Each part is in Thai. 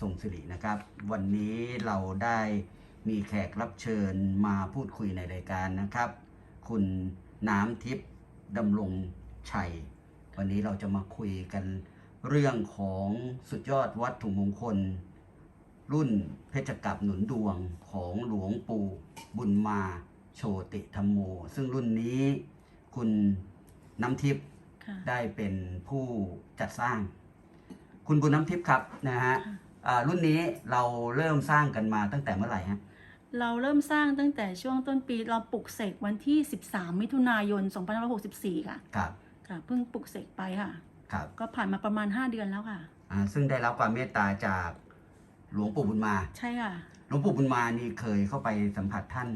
ทรงสิรินะครับ วันนี้เราได้มีแขกรับเชิญมาพูดคุยในรายการนะครับ คุณน้ำทิพย์ดำรงชัย วันนี้เราจะมาคุยกันเรื่องของสุดยอดวัตถุมงคล รุ่นเพชรกับหนุนดวงของหลวงปู่บุญมาโชติธรรมโม ซึ่งรุ่นนี้คุณน้ำทิพย์ค่ะได้เป็นผู้จัดสร้าง คุณบุญน้ำทิพย์ครับนะฮะค่ะ อ่ารุ่นนี้เราเริ่มสร้างกันมาตั้งแต่เมื่อไหร่ฮะ เราเริ่มสร้างตั้งแต่ช่วงต้นปีเราปลุกเสกวันที่ 13 มิถุนายน 2564 ค่ะครับ ค่ะเพิ่งปลุกเสกไปค่ะ ครับก็ผ่านมาประมาณ 5 เดือนแล้วค่ะ อ่าซึ่งได้รับความเมตตาจากหลวงปู่บุญมา ใช่ค่ะ หลวงปู่บุญมานี่เคยเข้าไปสัมผัสท่าน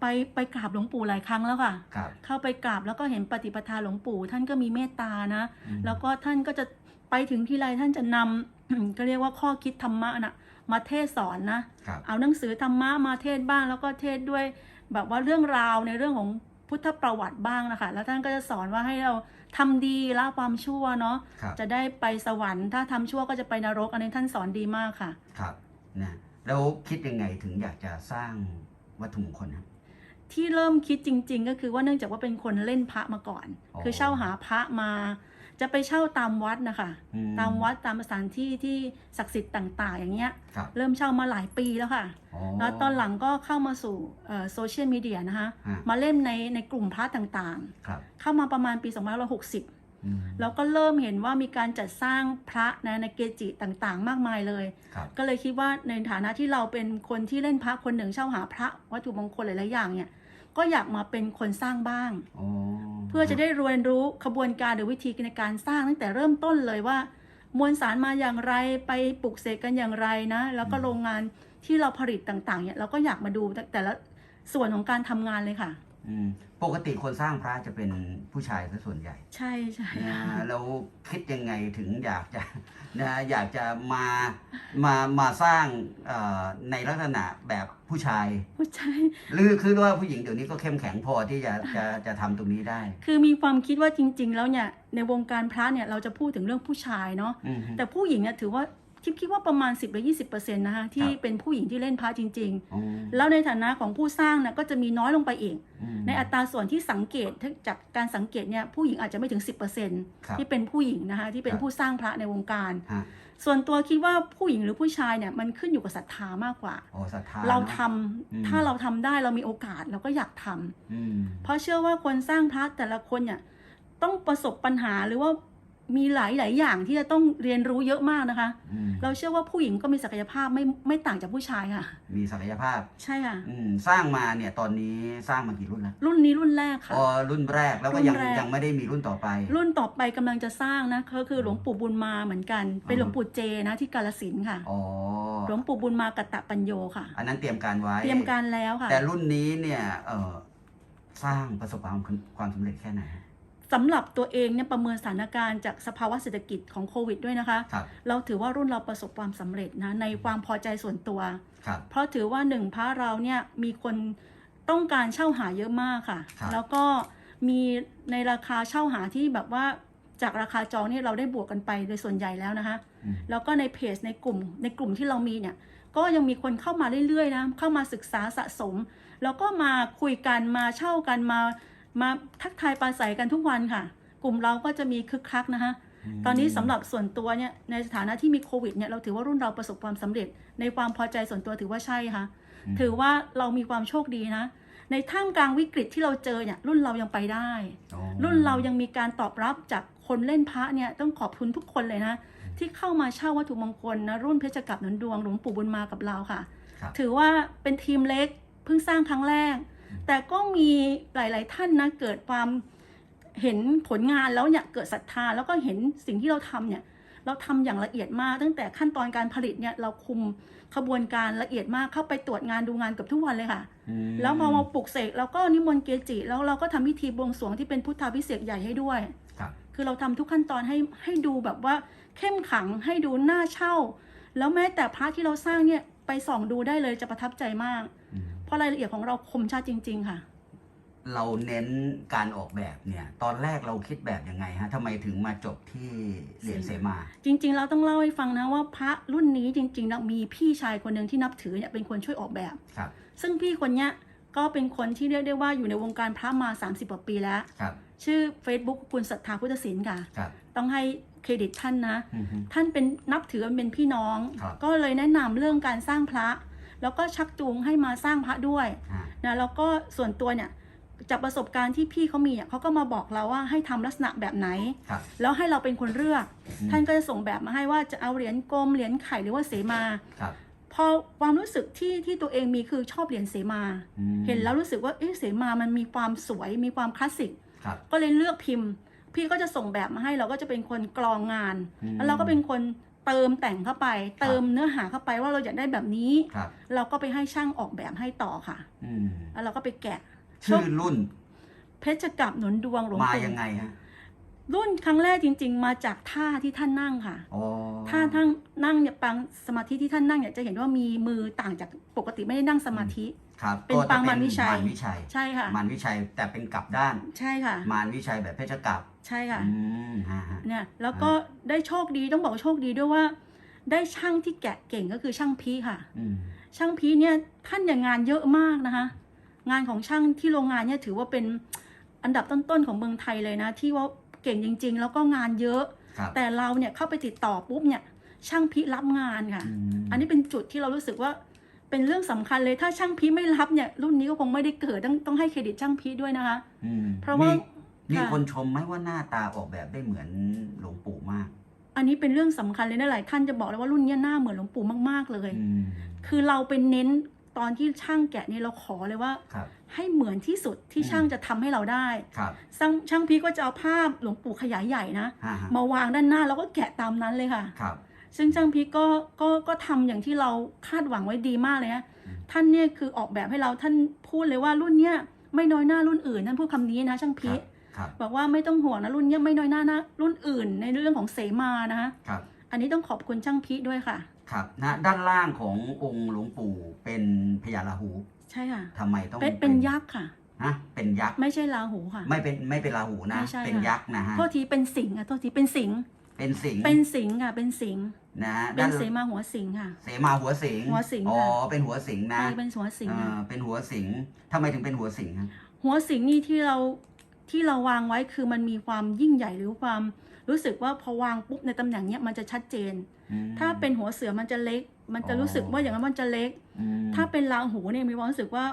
ไปไปกราบหลวงปู่หลายครั้งแล้วค่ะ ครับเข้าไปกราบแล้วก็เห็นปฏิปทาหลวงปู่ ท่านก็มีเมตตานะ อืมแล้วก็ท่านก็จะไปถึงที่ไรท่านจะนำ ก็เรียกว่าข้อคิดธรรมะนะมาเทศสอนนะครับเอาหนังสือธรรมะมาเทศบ้าง แล้วก็เทศด้วยแบบว่าเรื่องราวในเรื่องของพุทธประวัติบ้างนะคะ แล้วท่านก็จะสอนว่าให้เราทำดีละความชั่วเนาะครับจะได้ไปสวรรค์ ถ้าทำชั่วก็จะไปนรก อันนี้ท่านสอนดีมากค่ะ ครับนะแล้วคิดยังไงถึงอยากจะสร้างวัตถุมงคลฮะที่เริ่มคิดจริง ๆ ก็คือว่าเนื่องจากว่าเป็นคนเล่นพระมาก่อนอ๋อคือเช่าหาพระมา จะไปเช่าตามวัดนะคะ อืตามวัดตามสถานที่ที่ศักดิ์สิทธิ์ต่างๆ อย่างเงี้ย ครับเริ่มเช่ามาหลายปีแล้วค่ะอ๋อแล้วตอนหลังก็เข้ามาสู่โซเชียลมีเดียนะคะ ฮะมาเล่นในในกลุ่มพระต่างครับๆ เข้ามาประมาณปี2560 อืมแล้วก็เริ่มเห็นว่ามีการจัดสร้างพระนะในเกจิต่างๆ มากมายเลย ครับก็เลยคิดว่าในฐานะที่เราเป็นคนที่เล่นพระคนหนึ่งเช่าหาพระวัตถุมงคลหลายๆอย่างเนี่ย ก็อยากมาเป็นคนสร้างบ้างอ๋อเพื่อจะได้เรียนรู้ขบวนการหรือวิธีในการสร้างตั้งแต่เริ่มต้นเลยว่า มวลสารมาอย่างไรไปปลูกเสกกันอย่างไรนะ แล้วก็โรงงานที่เราผลิตต่างๆเนี่ยเราก็อยากมาดูแต่แต่ละส่วนของการทำงานเลยค่ะ อืมปกติคนสร้างพระจะเป็นผู้ชายซะส่วนใหญ่ใช่ใช่นะค่ะเราคิดยังไงถึงอยากจะนะอยากจะมามามาสร้างเอ่อในลักษณะแบบผู้ชาย ผู้ชายหรือคือว่าผู้หญิงเดี๋ยวนี้ก็เข้มแข็งพอที่จะจะจะทำตรงนี้ได้คือมีความคิดว่าจริง ๆ แล้วเนี่ยในวงการพระเนี่ยเราจะพูดถึงเรื่องผู้ชายเนาะอืมแต่ผู้หญิงเนี่ยถือว่า ทิพย์คิดว่าประมาณ 10หรือ20%นะคะที่ครับเป็นผู้หญิงที่เล่นพระจริงอ๋อๆแล้วในฐานะของผู้สร้างเนี่ยก็จะมีน้อยลงไปอีกอืมในอัตราส่วนที่สังเกตจากการสังเกตเนี่ยผู้หญิงอาจจะไม่ถึงครับ10%ที่เป็นผู้หญิงนะคะที่เป็คนรับผู้สร้างพระในวงการฮะส่วนตัวคิดว่าผู้หญิงหรือผู้ชายเนี่ยมันขึ้นอยู่กับศรัทธามากกว่าโอ้ศรัทธาเรานะทำอืมถ้าเราทำได้เรามีโอกาสเราก็อยากทำอืมเพราะเชื่อว่าคนสร้างพระแต่ละคนเนี่ยต้องประสบปัญหาหรือว่า มีหลายหลายๆอย่างที่จะต้องเรียนรู้เยอะมากนะคะ อืมเราเชื่อว่าผู้หญิงก็มีศักยภาพไม่ไม่ต่างจากผู้ชายค่ะ มีศักยภาพใช่ค่ะ อืมสร้างมาเนี่ยตอนนี้สร้างมากี่รุ่นแล้วรุ่นนี้รุ่นแรกค่ะ อ๋อรุ่นแรกแล้วก็รุ่นยังแรก ยังไม่ได้มีรุ่นต่อไป รุ่นต่อไปกำลังจะสร้างนะก็คือหลวงปู่บุญมาเหมือนกัน เป็นอ๋อหลวงปู่เจนะที่กาลสินธุ์ค่ะ อ๋อ หลวงปู่บุญมากัตตะปัญโยค่ะ อันนั้นเตรียมการไว้ เตรียมการแล้วค่ะ แต่รุ่นนี้เนี่ยเอ่อสร้างประสบความความสำเร็จแค่ไหน สำหรับตัวเองเนี่ยประเมินสถานการณ์จากสภาวะเศรษฐกิจของโควิดด้วยนะคะ ครับ เราถือว่ารุ่นเราประสบความสำเร็จนะในความพอใจส่วนตัว ครับ เพราะถือว่าหนึ่งพระเราเนี่ยมีคนต้องการเช่าหาเยอะมากค่ะ ครับ แล้วก็มีในราคาเช่าหาที่แบบว่าจากราคาจองเนี่ยเราได้บวกกันไปโดยส่วนใหญ่แล้วนะคะ อืม แล้วก็ในเพจในกลุ่มในกลุ่มที่เรามีเนี่ย ก็ยังมีคนเข้ามาเรื่อยๆนะเข้ามาศึกษาสะสม แล้วก็มาคุยกันมาเช่ากันมา มาทักทายปราศัยกันทุกวันค่ะ กลุ่มเราก็จะมีคึกคักนะคะมตอนนี้สำหรับส่วนตัวเนี่ยในสถานะที่มีโควิดเนี่ยเราถือว่ารุ่นเราประสบความสำเร็จ ในความพอใจส่วนตัวถือว่าใช่ค่ะมถือว่าเรามีความโชคดีนะ ในท่ามกลางวิกฤตที่เราเจอเนี่ยรุ่นเรายังไปได้อ๋อรุ่นเรายังมีการตอบรับจากคนเล่นพระเนี่ยต้องขอบคุณทุกคนเลยนะ ที่เข้ามาเช่าวัตถุมงคลนะรุ่นเพชรกับหนุนดวงหลวงปู่บุญมากับเราค่ะครับถือว่าเป็นทีมเล็กเพิ่งสร้างครั้งแรก แต่ก็มีหลาย ๆ ท่านนะเกิดความเห็นผลงานแล้วเนี่ยเกิดศรัทธาแล้วก็เห็นสิ่งที่เราทำเนี่ยเราทำอย่างละเอียดมาก ตั้งแต่ขั้นตอนการผลิตเนี่ยเราคุมขบวนการละเอียดมากเข้าไปตรวจงานดูงานเกือบทุกวันเลยค่ะอืมแล้วพอมาปลุกเสกเราก็นิมนต์เกจิแล้วเราก็ทำพิธีบวงสรวงที่เป็นพุทธาพิเศษกใหญ่ให้ด้วยครับคือเราทำทุกขั้นตอนให้ให้ดูแบบว่าเข้มขังให้ดูน่าเช่า แล้วแม้แต่พระที่เราสร้างเนี่ยไปส่องดูได้เลยจะประทับใจมากอืม เพราะรายละเอียดของเราคมชัดจริง ๆ ค่ะ เราเน้นการออกแบบเนี่ย ตอนแรกเราคิดแบบยังไงฮะทำไมถึงมาจบที่เหรียญเสมา จริง ๆ เราต้องเล่าให้ฟังนะว่าพระรุ่นนี้จริงๆแล้วมีพี่ชายคนหนึ่งที่นับถือเนี่ยเป็นคนช่วยออกแบบ ครับ ซึ่งพี่คนเนี้ยก็เป็นคนที่เรียกได้ว่าอยู่ในวงการพระมา 30กว่าปีแล้ว ครับ ชื่อ Facebook คุณศรัทธาพุทธศิลป์ค่ะ ครับ ต้องให้เครดิตท่านนะ อือฮึ ท่านเป็นนับถือเป็นพี่น้อง ครับ ก็เลยแนะนำเรื่องการสร้างพระ แล้วก็ชักจูงให้มาสร้างพระด้วยฮะนะแล้วก็ส่วนตัวเนี่ยจากประสบการณ์ที่พี่เขามีอะเขาก็มาบอกเราว่าให้ทำลักษณะแบบไหนครับแล้วให้เราเป็นคนเลือกอืมท่านก็จะส่งแบบมาให้ว่าจะเอาเหรียญกลมเหรียญไข่หรือว่าเสมาครับพอความรู้สึกที่ที่ตัวเองมีคือชอบเหรียญเสมาอืมเห็นแล้วรู้สึกว่าเอ๊ะเสมามันมีความสวยมีความคลาสสิกครับก็เลยเลือกพิมพ์ พี่ก็จะส่งแบบมาให้เราก็จะเป็นคนกรองงานอืมแล้วเราก็เป็นคน เติมแต่งเข้าไป เติมเนื้อหาเข้าไปว่าเราอยากได้แบบนี้ ครับเราก็ไปให้ช่างออกแบบให้ต่อค่ะ อืมแล้วเราก็ไปแกะ ชื่อรุ่นเพชรกับหนุนดวงหลวงมาปู่ยังไงฮะรุ่นครั้งแรกจริง ๆ มาจากท่าที่ท่านนั่งค่ะ อ๋อท่าท่านนั่งเนี่ยปางสมาธิที่ท่านนั่งเนี่ยจะเห็นว่ามีมือต่างจากปกติไม่ได้นั่งสมาธิ ครับเป็นก็จะปางมารวิชัย มารวิชัย ใช่ค่ะ มารวิชัยแต่เป็นกลับด้าน ใช่ค่ะ มารวิชัยแบบเพชรกลับ ใช่ค่ะ อืมฮะฮะ เนี่ยแล้วก็ได้โชคดีต้องบอกว่าโชคดีด้วยว่า ได้ช่างที่แกะเก่งก็คือช่างพีค่ะ อืมช่างพีเนี่ยท่านอย่างงานเยอะมากนะคะ งานของช่างที่โรงงานเนี่ยถือว่าเป็นอันดับต้นๆของเมืองไทยเลยนะ ที่ว่าเก่งจริง ๆ แล้วก็งานเยอะ ครับแต่เราเนี่ยเข้าไปติดต่อปุ๊บเนี่ยช่างพีรับงานค่ะ มอันนี้เป็นจุดที่เรารู้สึกว่าเป็นเรื่องสำคัญเลยถ้าช่างพีไม่รับเนี่ยรุ่นนี้ก็คงไม่ได้เกิดต้องต้องให้เครดิตช่างพีด้วยนะคะ อืมเพราะว่ามี ค่ะคนชมไหมว่าหน้าตาออกแบบได้เหมือนหลวงปู่มาก อันนี้เป็นเรื่องสำคัญเลยนะหลายท่านจะบอกเลยว่ารุ่นเนี้ยหน้าเหมือนหลวงปู่มากๆเลยอืมคือเราเป็นเน้นตอนที่ช่างแกะนี่เราขอเลยว่าครับให้เหมือนที่สุดที่อืมช่างจะทำให้เราได้ครับช่างช่างพีก็จะเอาภาพหลวงปู่ขยายใหญ่นะฮะฮะมาวางด้านหน้าแล้วก็แกะตามนั้นเลยค่ะครับซึ่งช่างพีก็ก็ก็ทำอย่างที่เราคาดหวังไว้ดีมากเลยนะอืมท่านเนี่ยคือออกแบบให้เราท่านพูดเลยว่ารุ่นเนี้ยไม่น้อยหน้ารุ่นอื่นท่านพูดคำนี้นะช่างคพีรั บครับบอกว่าไม่ต้องห่วงนะรุ่นเนี้ยไม่น้อยหน้านะรุ่นอื่นในเรื่องของเสมานะคะครับ อันนี้ต้องขอบคุณช่างพีด้วยค่ะ ครับนะด้านล่างขององค์หลวงปู่เป็นพญาราหู ใช่ค่ะทำไมต้องเป็นเป็นยักษ์ค่ะฮะเป็นยักษ์ไม่ใช่ราหูค่ะ ไม่เป็นไม่เป็นราหูนะไม่ใช่เป็นค่ะยักษ์นะฮะโทษทีเป็นสิงห์อะโทษทีเป็นสิงห์เป็นสิงห์เป็นสิงห์ค่ะ เป็นสิงห์นะฮะเป็ด้านนเสมาหัวสิงห์ค่ะ เสมาหัวสิงห์หัวสิงห์อ๋อค่ะเป็นหัวสิงห์นะใช่เป็นหัวสิงห์เอ่ค่ะอเป็นหัวสิงห์ทำไมถึงเป็นหัวสิงห์ฮะหัวสิงห์นี่ที่เรา ที่เราวางไว้คือมันมีความยิ่งใหญ่หรือความรู้สึกว่าพอวางปุ๊บในตำแหน่งเนี้ยมันจะชัดเจนอืมถ้าเป็นหัวเสือมันจะเล็ก มันจะอ๋อรู้สึกว่าอย่างนั้นมันจะเล็กอืมถ้าเป็นราหูเนี่ยมีความรู้สึกว่า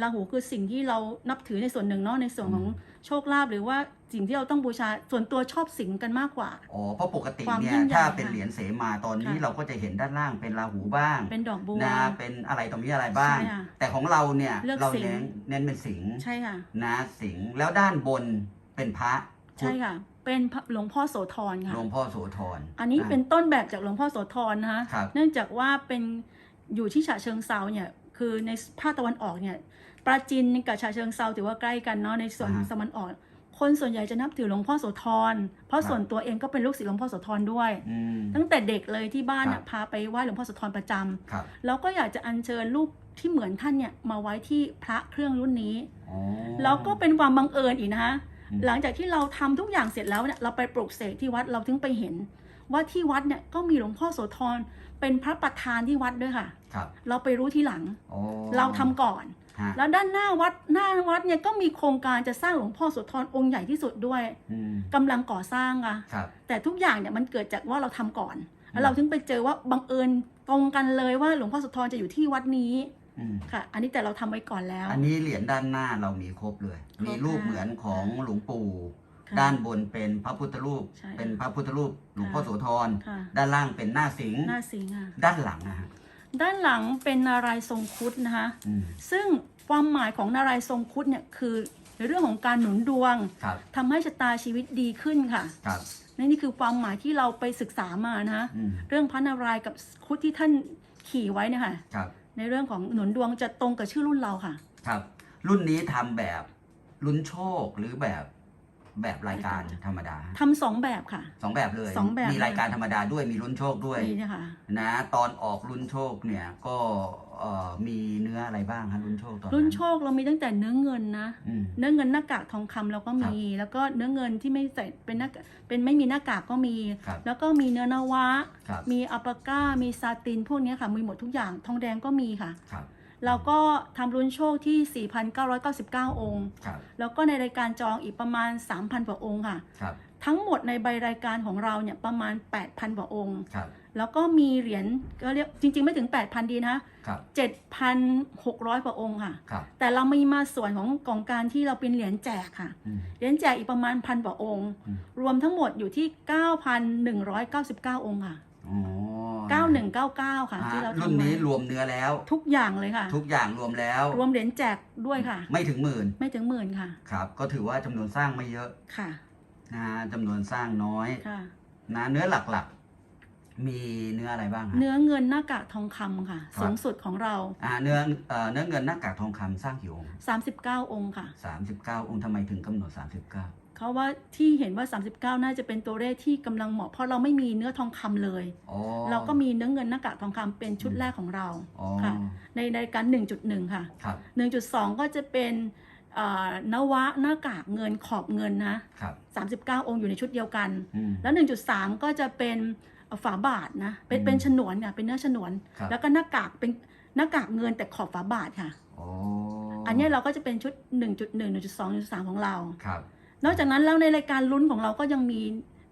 ราหูคือสิ่งที่เรานับถือในส่วนหนึ่งเนาะในส่วนของอืม โชคลาภหรือว่าสิ่งที่เราต้องบูชาส่วนตัวชอบสิงกันมากกว่า อ๋อเพราะปกติความเนี่ยิ่ยงใหญ่ถ้าเป็นค่ะเหรียญเสมาตอนนี้ค่ะ เราก็จะเห็นด้านล่างเป็นราหูบ้างเป็นดอกบัว นะเป็นอะไรตรงนี้อะไรบ้าง ใช่ค่ะแต่ของเราเนี่ยเลือกเราสิงห์ เน้นเน้นเป็นสิงห์ใช่ค่ะ นะสิงห์แล้วด้านบนเป็นพระใช่ค่ะ เป็นพระหลวงพ่อโสธรค่ะ หลวงพ่อโสธรอันนี้ะเป็นต้นแบบจากหลวงพ่อโสธรนะคะ ครับ เนื่องจากว่าเป็นอยู่ที่ฉะเชิงเซาเนี่ยคือในภาคตะวันออกเนี่ย ปราจีนกับฉะเชิงเซาถือว่าใกล้กันเนาะในส่วนอ่าฮะตะวันออก คนส่วนใหญ่จะนับถือหลวงพ่อโสธร เพราะครับส่วนตัวเองก็เป็นลูกศิษย์หลวงพ่อโสธรด้วยอืมตั้งแต่เด็กเลยที่บ้านคเนี่รัยบพาไปไหว้หลวงพ่อโสธรประจำครับแล้วก็อยากจะอัญเชิญรูปที่เหมือนท่านเนี่ยมาไว้ที่พระเครื่องรุ่นนี้อ๋อแล้วก็เป็นความบังเอิญอีกนะคะอืมหลังจากที่เราทำทุกอย่างเสร็จแล้วเนี่ยเราไปปลูกเสกที่วัดเราถึงไปเห็น ว่าที่วัดเนี่ยก็มีหลวงพ่อโสธร เป็นพระประธานที่วัดด้วยค่ะ ครับเราไปรู้ทีหลังอ๋อเราทำก่อน ฮะแล้วด้านหน้าวัดหน้าวัดเนี่ยก็มีโครงการจะสร้างหลวงพ่อโสธรองค์ใหญ่ที่สุดด้วยอืมกำลังก่อสร้างอะครับ แต่ทุกอย่างเนี่ยมันเกิดจากว่าเราทำก่อน อืแล้มวเราถึงไปเจอว่าบังเอิญตรงกันเลยว่าหลวงพ่อโสธรจะอยู่ที่วัดนี้อืมค่ะ อันนี้แต่เราทำไว้ก่อนแล้ว อันนี้เหรียญด้านหน้าเรามีครบเลยครบมีรูปค่ะเหมือนของหลวงปู่ ค่ะด้านบนเป็นพระพุทธรูป ใช่เป็นพระพุทธรูปหลวงพ่อค่ะโสธร ค่ะ ด้านล่างเป็นหน้าสิงห์หน้าสิงห์ค่ะ ด้านหลังนะฮะด้านหลังเป็นนารายณ์ทรงครุฑนะคะ อืมซึ่งความหมายของนารายณ์ทรงครุฑเนี่ยคือในเรื่องของการหนุนดวงครับทำให้ชะตาชีวิตดีขึ้นค่ะครับนี่นี่คือความหมายที่เราไปศึกษามานะคะอืมเรื่องพระนารายณ์กับครุฑที่ท่านขี่ไว้เนี่ยค่ะครับในเรื่องของหนุนดวงจะตรงกับชื่อรุ่นเราค่ะ ครับ รุ่นนี้ทำแบบลุ้นโชคหรือแบบ แบบรายการธรรมดาทำสองแบบค่ะ สองแบบเลยสองแบบมีรายการธรรมดาด้วยมีลุ้นโชคด้วยนี่นะคะนะตอนออกลุ้นโชคเนี่ยก็เอ่อมีเนื้ออะไรบ้างฮะลุ้นโชคตอนนั้นรุ่นโชคเรามีตั้งแต่เนื้อเงินนะอืมเนื้อเงินหน้ากากทองคำเราก็มี แล้วก็เนื้อเงินที่ไม่ใส่เป็นหน้ากากเป็นไม่มีหน้ากากก็มีครับแล้วก็มีเนื้อนาวะครับมีอัลปาก้ามีซาตินพวกเนี้ยค่ะมีหมดทุกอย่างทองแดงก็มีค่ะ ครับเราก็ทำรุ่นโชคที่ 4,999 องค์ ครับแล้วก็ในรายการจองอีกประมาณ 3,000กว่าองค์ค่ะ ครับทั้งหมดในใบรายการของเราเนี่ยประมาณ 8,000กว่าองค์ ครับแล้วก็มีเหรียญก็เรียกจริง ๆ ไม่ถึง 8,000 ดีนะ ครับ7,600กว่าองค์ค่ะ ครับแต่เรามีมาส่วนของกองการที่เราเป็นเหรียญแจกค่ะ อืม เหรียญแจกอีกประมาณพันกว่าองค์ อืม รวมทั้งหมดอยู่ที่ 9,199 องค์ค่ะ อ๋อ 9199 ค่ะอ่าที่เรารุ่นทำนี้มารวมเนื้อแล้ว ทุกอย่างเลยค่ะ ทุกอย่างรวมแล้ว รวมเหรียญแจกด้วยค่ะ ไม่ถึงหมื่น ไม่ถึงหมื่นค่ะ ครับ ก็ถือว่าจำนวนสร้างไม่เยอะค่ะนะฮะจำนวนสร้างน้อยค่ะนะเนื้อหลักๆ มีเนื้ออะไรบ้างฮะเนื้อเงินหน้ากากทองคำค่ะครับสูงสุดของเราอ่าเนื้อเอ่อเนื้อเงินหน้ากากทองคำสร้างกี่องค์39องค์ค่ะสามสิบเก้าองค์ทำไมถึงกำหนดสามสิบเก้า เขาว่าที่เห็นว่า 39 น่าจะเป็นตัวเลขที่กำลังเหมาะ เพราะเราไม่มีเนื้อทองคำเลยอ๋อเราก็มีเนื้อเงินหน้ากากทองคำเป็นชุดแรกของเราอ๋อค่ะ ในรายการ 1.1 ค่ะครับ1.2 ก็จะเป็นเอ่อนวะหน้ากากเงินขอบเงินนะครับ39องค์อยู่ในชุดเดียวกันอืมแล้ว1.3ก็จะเป็นเอ่อฝาบาทนะ เป็นอืมเป็นฉนวนเนี่ยเป็นเนื้อฉนวนครับแล้วก็หน้ากากเป็นหน้ากากเงินแต่ขอบฝาบาทค่ะโอ้อันเนี้ยเราก็จะเป็นชุด1.1 1.2 1.3ของเราครับ นอกจากนั้นแล้วในรายการลุ้นของเราก็ยังมี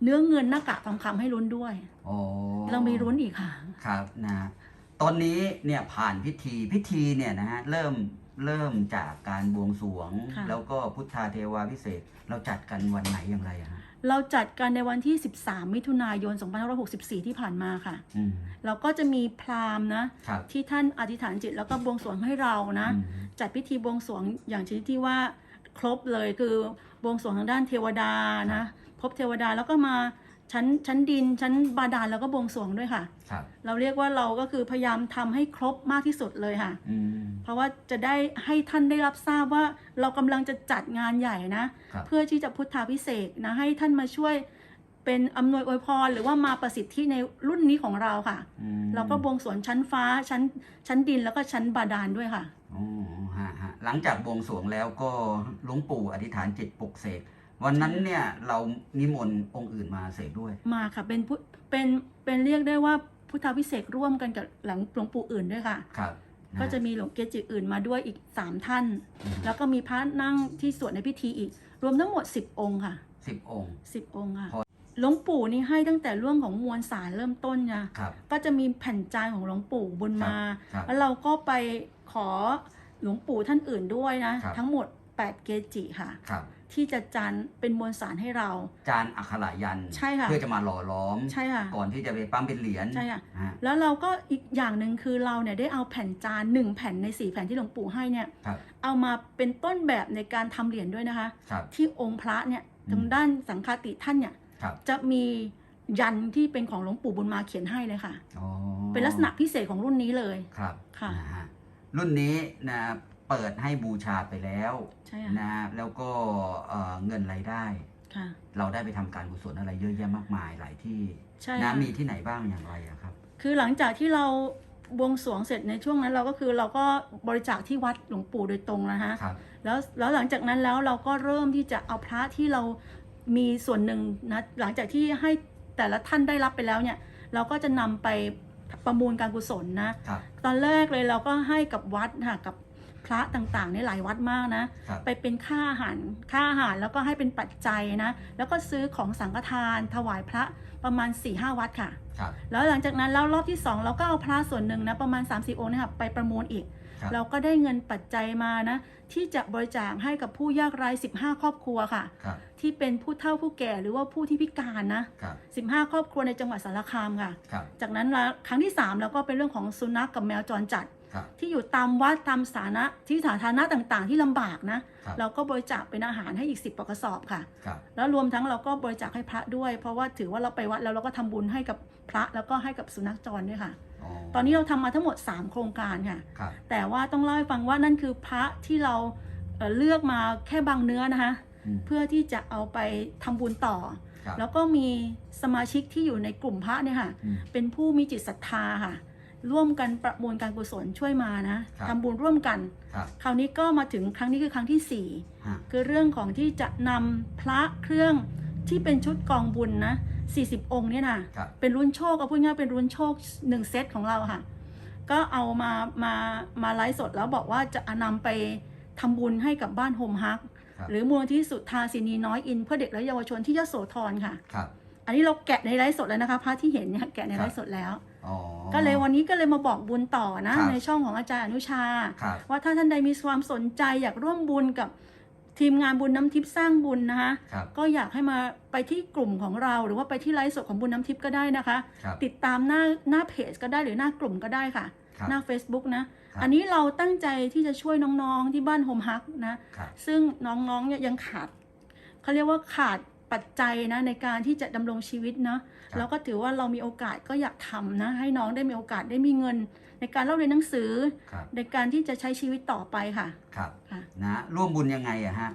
เนื้อเงินหน้ากากทองคำให้ลุ้นด้วย โอ้เรามีลุ้นอีกค่ะ ครับนะตอนนี้เนี่ยผ่านพิธีพิธีเนี่ยนะฮะเริ่มเริ่มจากการบวงสรวง ค่ะ แล้วก็พุทธาเทวาพิเศษกเราจัดกันวันไหนอย่างไรอะฮะเราจัดกันในวันที่ 13 มิถุนายน 2564 ที่ผ่านมาค่ะ อืมเราก็จะมีพราหมณ์นะ ครับที่ท่านอธิษฐานจิตแล้วก็บวงสรวงให้เรานะ อืมจัดพิธีบวงสรวงอย่างชนิดที่ว่า ครบเลยคือบวงสรวงทางด้านเทวดานะพบเทวดาแล้วก็มาชั้นชั้นดินชั้นบาดาลแล้วก็บวงสรวงด้วยค่ะ ครับ เราเรียกว่าเราก็คือพยายามทำให้ครบมากที่สุดเลยค่ะ อืม เพราะว่าจะได้ให้ท่านได้รับทราบว่าเรากำลังจะจัดงานใหญ่นะ ครับ เพื่อที่จะพุทธาพิเศษกนะให้ท่านมาช่วยเป็นอำนวยอวยพร หรือว่ามาประสิทธิในรุ่นนี้ของเราค่ะ อืมเราก็บวงสรวงชั้นฟ้าชั้นชั้นดินแล้วก็ชั้นบาดาลด้วยค่ะ อ๋อฮะฮะหลังจากบวงสรวงแล้วก็หลวงปู่อธิษฐานจิตปลุกเสกวันนั้นเนี่ยเรานิมนต์องค์อื่นมาเสกด้วย มาค่ะเป็นพุเป็นเป็นเรียกได้ว่าพุทธาพิเศษกร่วมกันกับหลังหลวงปู่อื่นด้วยค่ะ ครับน ก็จะมีหลวงเกจิอื่นมาด้วยอีก3ท่าน อืม แล้วก็มีพระนั่งที่สวดในพิธีอีก รวมทั้งหมด 10 องค์ค่ะ สิบองค์ 10 องค์ค่ะพอ หลวงปู่นี่ให้ตั้งแต่เรื่องของมวลสารเริ่มต้นไงครับ ก็จะมีแผ่นจานของหลวงปู่บุญมาครับ แล้วเราก็ไป ขอหลวงปู่ท่านอื่นด้วยนะ ครับ ทั้งหมด 8 เกจิค่ะ ครับ ที่จะจานเป็นมวลสารให้เรา จานอักขระยันต์ใช่ค่ะ เพื่อจะมาหล่อล้อม ใช่ค่ะ ก่อนที่จะไปปั้มเป็นเหรียญใช่ค่ะ ฮะแล้วเราก็อีกอย่างหนึ่งคือเราเนี่ยได้เอาแผ่นจานหนึ่งแผ่นในสี่แผ่นที่หลวงปู่ให้เนี่ย ครับ เอามาเป็นต้นแบบในการทำเหรียญด้วยนะคะ ครับ ที่องค์พระเนี่ยอืม ทางด้านสังฆาติท่านเนี่ยครับจะมียันที่เป็นของหลวงปู่บุญมาเขียนให้เลยค่ะ อ๋อเป็นลักษณะพิเศษของรุ่นนี้เลย ครับค่ะ นะฮะ รุ่นนี้นะเปิดให้บูชาไปแล้วใช่ค่ะนะแล้วก็เอ่อเงินรายได้ ค่ะ เราได้ไปทำการกุศลอะไรเยอะแยะมากมายหลายที่ใช่นะค่ะ มีที่ไหนบ้างอย่างไรอะครับ คือหลังจากที่เราบวงสรวงเสร็จในช่วงนั้นเราก็คือเราก็บริจาคที่วัดหลวงปู่โดยตรงนะฮะครับ แล้วแล้วหลังจากนั้นแล้วเราก็เริ่มที่จะเอาพระที่เรามีส่วนหนึ่งนะหลังจากที่ให้แต่ละท่านได้รับไปแล้วเนี่ย เราก็จะนำไป ประมูลการกุศลนะครับตอนแรกเลยเราก็ให้กับวัดค่ะกับพระต่างๆในหลายวัดมากนะครับไปเป็นค่าอาหารค่าอาหารแล้วก็ให้เป็นปัจจัยนะ แล้วก็ซื้อของสังฆทานถวายพระประมาณ4ี่ห้าวัดค่ะครับแล้วหลังจากนั้นแล้วรอบที่ 2 เราก็เอาพระส่วนหนึ่งนะประมาณ3 4องค์เนะคะไปประมูลอีก ครับเราก็ได้เงินปัจจัยมานะ ที่จะบริจาคให้กับผู้ยากไร้15 ครอบครัวค่ะ ครับที่เป็นผู้เฒ่าผู้แก่หรือว่าผู้ที่พิการนะ ครับ15 ครอบครัวในจังหวัดสารคามค่ะ ครับจากนั้นละครั้งที่3เราก็เป็นเรื่องของสุนัขกับแมวจรจัด ครับ ที่อยู่ตามวัดตามสาธารณะที่สาธารณะต่างๆ ที่ลำบากนะ ครับ เราก็บริจาคเป็นอาหารให้อีก 10ปกระสอบค่ะ ครับ แล้วรวมทั้งเราก็บริจาคให้พระด้วย เพราะว่าถือว่าเราไปวัดแล้วเราก็ทำบุญให้กับพระแล้วก็ให้กับสุนัขจรด้วยค่ะ ตอนนี้เราทำมาทั้งหมด 3 โครงการค่ะครับแต่ว่าต้องเล่าให้ฟังว่านั่นคือพระที่เราเอ่อเลือกมาแค่บางเนื้อนะคะมอืมเพื่อที่จะเอาไปทำบุญต่อครับแล้วก็มีสมาชิกที่อยู่ในกลุ่มพระเนี่ยค่ะอืมเป็นผู้มีจิตศรัทธาค่ะร่วมกันประมวลการกุศลช่วยมานะครับทำบุญร่วมกันครับคราวนี้ก็มาถึงครั้งนี้คือครั้งที่สี่ฮะคือเรื่องของที่จะนำพระเครื่องที่เป็นชุดกองบุญนะ 40 องค์เนี่ยนะครับ เป็นรุ่นโชคเอาพูดง่ายๆเป็นรุ่นโชคหนึ่งเซตของเราค่ะ ก็เอามามามาไลฟ์สดแล้วบอกว่าจะนำไปทำบุญให้กับบ้านโฮมฮัก ครับ หรือมูลที่สุทธาสินีน้อยอิน เพื่อเด็กและเยาวชนที่ยโสธรค่ะ ครับ อันนี้เราแกะในไลฟ์สดแล้วนะคะพระที่เห็นเนี่ยแกะในครับไลฟ์สดแล้ว อ๋อ ก็เลยวันนี้ก็เลยมาบอกบุญต่อนะ ครับ ในช่องของอาจารย์อนุชา ครับ ว่าถ้าท่านใดมีความสนใจอยากร่วมบุญกับ ทีมงานบุญน้ำทิพย์สร้างบุญนะคะครับ ก็อยากให้มาไปที่กลุ่มของเรา หรือว่าไปที่ไลฟ์สดของบุญน้ำทิพย์ก็ได้นะคะ ครับ ติดตามหน้าหน้าเพจก็ได้หรือหน้ากลุ่มก็ได้ค่ะ ครับ หน้า Facebook นะ ครับ อันนี้เราตั้งใจที่จะช่วยน้องๆที่บ้านโฮมฮักนะ ครับ ซึ่งน้องๆเนี่ยยังขาดเขาเรียกว่าขาดปัจจัยนะในการที่จะดำรงชีวิตเนาะครับ แล้วก็ถือว่าเรามีโอกาสก็อยากทำนะ ให้น้องได้มีโอกาสได้มีเงิน ในการเล่าเรียนหนังสือ ครับในการที่จะใช้ชีวิตต่อไปค่ะ ครับค่ะ นะร่วมบุญยังไงอะฮะ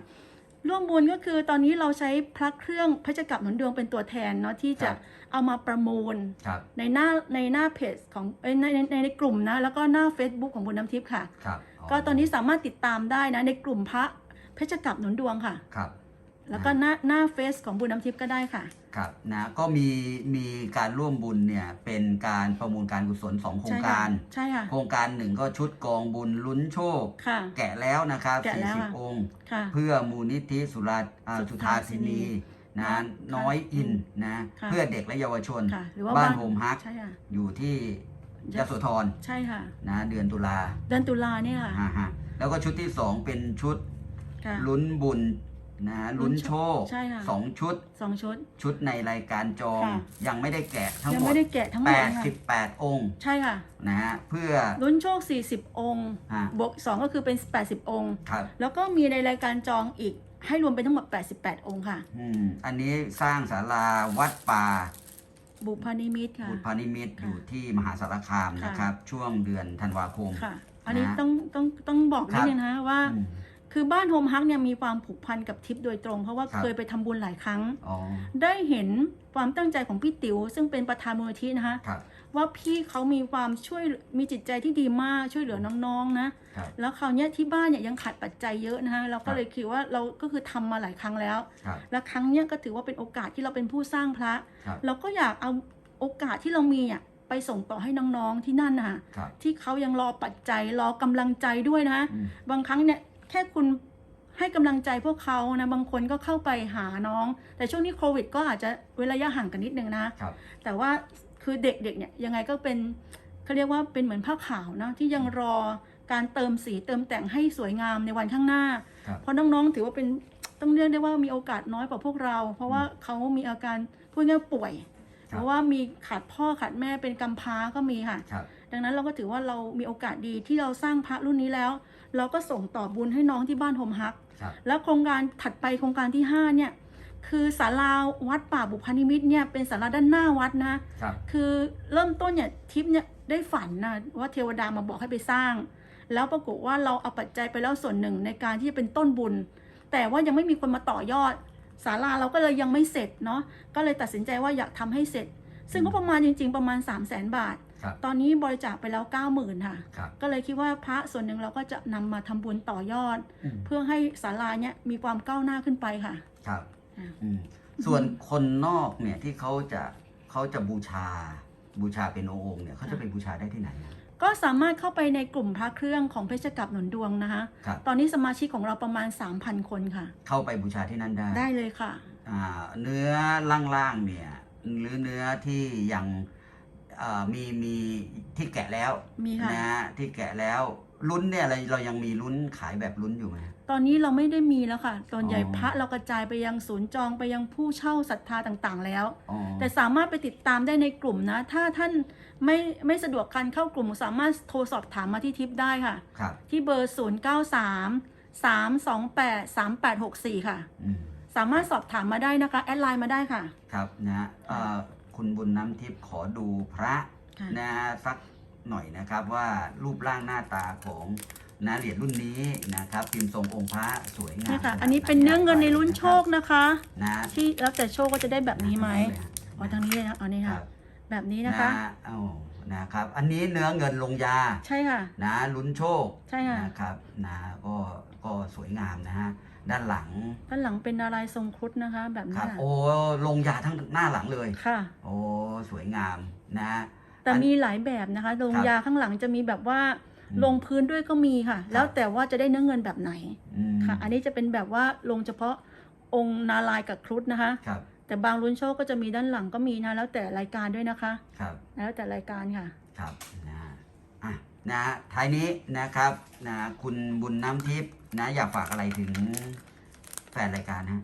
ร่วมบุญก็คือตอนนี้เราใช้พระเครื่องพระเจ้ากับหนุนดวงเป็นตัวแทนเนาะที่จะครับ เอามาประมูลครับในหน้าในหน้าเพจของเอ้ยในในในในกลุ่มนะแล้วก็หน้า Facebook ของบุญน้ำทิพย์ค่ะ ครับก็ตอนนี้สามารถติดตามได้นะในกลุ่มพระเพชรกับหนุนดวงค่ะ ครับ แล้วก็หน้าหน้าเฟซของบุญน้ำทิพย์ก็ได้ค่ะ ครับนะก็มีมีการร่วมบุญเนี่ยเป็นการประมูลการกุศลสองโครงใช่ค่ะการ ใช่ค่ะโครงการหนึ่งก็ชุดกองบุญลุ้นโชค ค่ะ แกะแล้วนะครับแกะแล้วค่ะ40 องค์ ค่ะ เพื่อมูลนิธิสุราอ่าสุสุททาธาสินีสินีนะค่ะน้อยอินนะค่ะ เพื่อเด็กและเยาวชน ค่ะ หรือว่าบ้านโฮมฮัก ใช่ค่ะ อยู่ที่ยโสธรใช่ค่ะ นะเดือนตุลาเดือนตุลาเนี่ยค่ะฮะฮะแล้วก็ชุดที่สองเป็นชุดค่ะ ลุ้นบุญ นะลุ้ลุ้นนโชโชคคใช่ค่ะ สองชุดสองชุด ชุดในรายการจอง ค่ะ ยังไม่ได้แกะทั้งยังหมด ไม่ได้แกะทั้งหมดค่ะ88 องค์ใช่ค่ะนะฮะเพื่อ ลุ้นโชค 40 องค์ฮะ บวกสองก็คือเป็น 80 องค์ ครับแล้วก็มีในรายการจองอีกให้รวมเป็นทั้งหมด 88 องค์ค่ะ อืมอันนี้สร้างศาลาวัดป่า บุพนิมิตค่ะบุพานิมิตรค่ะอยู่ที่มหาสารคามค่ะ นะครับ ช่วงเดือนธันวาคม ค่ะ อันนี้นะต้องต้องต้องบอกนิดนึงนะว่า อืม คือบ้านโฮมฮักเนี่ยมีความผูกพันกับทิพย์โดยตรง เพราะว่าครับเคยไปทำบุญหลายครั้งอ๋อได้เห็นความตั้งใจของพี่ติ๋วซึ่งเป็นประธานมูลนิธินะคะครับว่าพี่เขามีความช่วยมีจิตใจที่ดีมากช่วยเหลือน้องๆนะครับแล้วคราวเนี้ยที่บ้านเนี่ยยังขาดปัจจัยเยอะนะคะเราครัก็บเลยคิดว่าเราก็คือทำมาหลายครั้งแล้วครับและครั้งเนี้ยก็ถือว่าเป็นโอกาสที่เราเป็นผู้สร้างพระครับเราก็อยากเอาโอกาสที่เรามีอะไปส่งต่อให้น้องๆที่นั่นนะคะครับที่เขายังรอปัจจัยรอกำลังใจด้วยนะอืมบางครั้งเนี่ย แค่คุณให้กำลังใจพวกเขานะบางคนก็เข้าไปหาน้อง แต่ช่วงนี้โควิด ก็อาจจะเว้นระยะห่างกันนิดนึงนะครับแต่ว่าคือเด็กๆเนี่ยยังไงก็เป็นเขาเรียกว่าเป็นเหมือนผ้าขาวนะที่ยังรอการเติมสีเติมแต่งให้สวยงามในวันข้างหน้าครับเพราะน้องๆถือว่าเป็นต้องเรียกได้ว่ามีโอกาสน้อยกว่าพวกเรา เพราะว่าเขามีอาการพูดง่ายๆป่วยครับเพราะว่ามีขาดพ่อขาดแม่เป็นกำพร้าก็มีค่ะครับดังนั้นเราก็ถือว่าเรามีโอกาสดีที่เราสร้างพระรุ่นนี้แล้ว เราก็ส่งต่อบุญให้น้องที่บ้านโฮมฮักครับแล้วโครงการถัดไปโครงการที่ห้าเนี่ย คือศาลาวัดป่าบุพานิมิตรเนี่ยเป็นศาลาด้านหน้าวัดนะครับคือเริ่มต้นเนี่ยทิพย์เนี่ยได้ฝันนะว่าเทวดามาบอกให้ไปสร้าง แล้วปรากฏว่าเราเอาปัจจัยไปแล้วส่วนหนึ่งในการที่จะเป็นต้นบุญ แต่ว่ายังไม่มีคนมาต่อยอดศาลาเราก็เลยยังไม่เสร็จเนาะก็เลยตัดสินใจว่าอยากทำให้เสร็จ ซึ่งก็ประมาณจริง ๆ ประมาณ 3 0 0 0 0 0 บาท ครับตอนนี้บริจาคไปแล้ว90,000ค่ะ ครับ ก็เลยคิดว่าพระส่วนหนึ่งเราก็จะนำมาทำบุญต่อยอด อืม เพื่อให้ศาลาเนี่ยมีความก้าวหน้าขึ้นไปค่ะครับอ่าอืมส่วนคนนอกเนี่ยที่เขาจะเขาจะบูชาบูชาเป็นองค์เนี่ยเขาจะไปบูชาได้ที่ไหนอะก็สามารถเข้าไปในกลุ่มพระเครื่องของเพชรกับหนุนดวงนะคะ ครับ ตอนนี้สมาชิกของเราประมาณ 3,000 คนค่ะ เข้าไปบูชาที่นั่นได้ได้เลยค่ะ อ่าเนื้อล่างๆเนี่ยหรือเนื้อที่ยังเอ่อมีมีที่แกะแล้วมีค่ะ นะฮะที่แกะแล้วลุ้นเนี่ยเราเรายังมีลุ้นขายแบบลุ้นอยู่ไหม ตอนนี้เราไม่ได้มีแล้วค่ะตอนใหญ่อ๋อ พระเรากระจายไปยังศูนย์จองไปยังผู้เช่าศรัทธาต่างๆ แล้ว อ๋อแต่สามารถไปติดตามได้ในกลุ่มนะ ถ้าท่านไม่ไม่สะดวกการเข้ากลุ่มสามารถโทรสอบถามมาที่ทิปได้ค่ะ ครับที่เบอร์ 0 9 3 3 2 8 3 8 6 4 ค่ะ อืมสามารถสอบถามมาได้นะคะ แอดไลน์มาได้ค่ะ ครับนะฮะเอ่อ คุณบุญน้ำทิพย์ขอดูพระค่ะ นะฮะสักหน่อยนะครับว่ารูปร่างหน้าตาของนะเหรียญรุ่นนี้นะครับพิมพ์ทรงองค์พระสวยงามนี่ค่ะขดอันนี้เป็นเนื้อเงินในรุ่นโชคนะคะ นะที่แล้วแต่โชคก็จะได้แบบนี้ไหมนะอ๋อทางนี้เลยนะอ๋อนี่คค่ะรับแบบนี้นะคะ เอานะครับ อันนี้เนื้อเงินลงยา ใช่ค่ะ นะลุ้นโชคใช่ค่ะ นะครับนะก็ ก็สวยงามนะฮะด้านหลัง ด้านหลังเป็นนารายณ์ทรงครุฑนะคะ แบบคนี้รับค่ะโอ้ลงยาทั้งหน้าหลังเลย ค่ะ โอ้สวยงามนะแต่อันมีหลายแบบนะคะลงครับยาข้างหลังจะมีแบบว่า อืมลงพื้นด้วยก็มีค่ะแล้วแต่ว่าจะได้เนื้อเงินแบบไหนอืมค่ะ อันนี้จะเป็นแบบว่าลงเฉพาะองค์นารายณ์กับครุฑนะคะ ครับแต่บางรุ่นโชคก็จะมีด้านหลังก็มีนะแล้วแต่รายการด้วยนะคะ ครับ แล้วแต่รายการค่ะ ครับนะอะนะท้ายนี้นะครับนะคุณบุญน้ำทิพย์ นะอยากฝากอะไรถึงแฟนรายการฮะ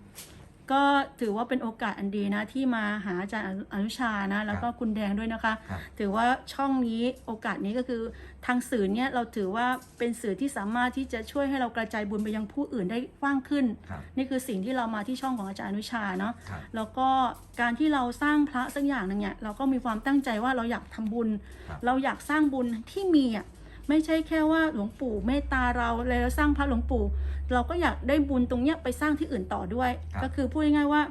ก็ถือว่าเป็นโอกาสอันดีนะ ที่มาหาอาจารย์อนุชานะ แล้วก็คุณแดงด้วยนะคะ ครับถือว่าช่องนี้โอกาสนี้ก็คือทางสื่อเนี่ยเราถือว่าเป็นสื่อที่สามารถที่จะช่วยให้เรากระจายบุญไปยังผู้อื่นได้กว้างขึ้น ครับนี่คือสิ่งที่เรามาที่ช่องของอาจารย์อนุชาเนาะครับ แล้วก็การที่เราสร้างพระสักอย่างหนึ่งเนี่ยเราก็มีความตั้งใจว่าเราอยากทำบุญ ครับ เราอยากสร้างบุญที่มีอะ ไม่ใช่แค่ว่าหลวงปู่เมตตาเราเลยเราสร้างพระหลวงปู่ เราก็อยากได้บุญตรงเนี้ยไปสร้างที่อื่นต่อด้วยครับก็คือพูดง่ายๆว่า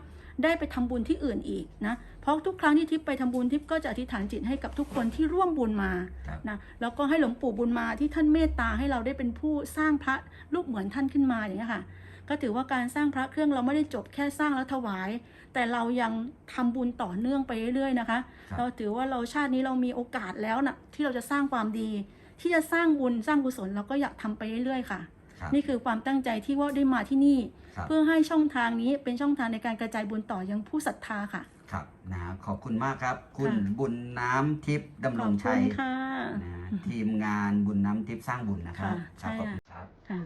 ได้ไปทำบุญที่อื่นอีกนะ เพราะทุกครั้งที่ทิพย์ไปทำบุญทิพย์ก็จะอธิษฐานจิตให้กับทุกคนที่ร่วมบุญมาครับนะแล้วก็ให้หลวงปู่บุญมาที่ท่านเมตตาให้เราได้เป็นผู้สร้างพระรูปเหมือนท่านขึ้นมาอย่างนี้ยค่ะ ก็ถือว่าการสร้างพระเครื่องเราไม่ได้จบแค่สร้างแล้วถวาย แต่เรายังทำบุญต่อเนื่องไปเรื่อยๆนะคะครับเราถือว่าเราชาตินี้เรามีโอกาสแล้วนะที่เราจะสร้างความดี ที่จะสร้างบุญสร้างกุศลเราก็อยากทำไปเรื่อยๆค่ะครับนี่คือความตั้งใจที่ว่าได้มาที่นี่ครับเพื่อให้ช่องทางนี้เป็นช่องทางในการกระจายบุญต่อยังผู้ศรัทธาค่ะครับนะขอบคุณมากครับ คุณค่ะบุญน้ำทิพย์ดำขรอบงคุชัยณค่ะนะทีมงานบุญน้ำทิพย์สร้างบุญนะครับค่ะครับใช่ขอบคุณครับค่ะ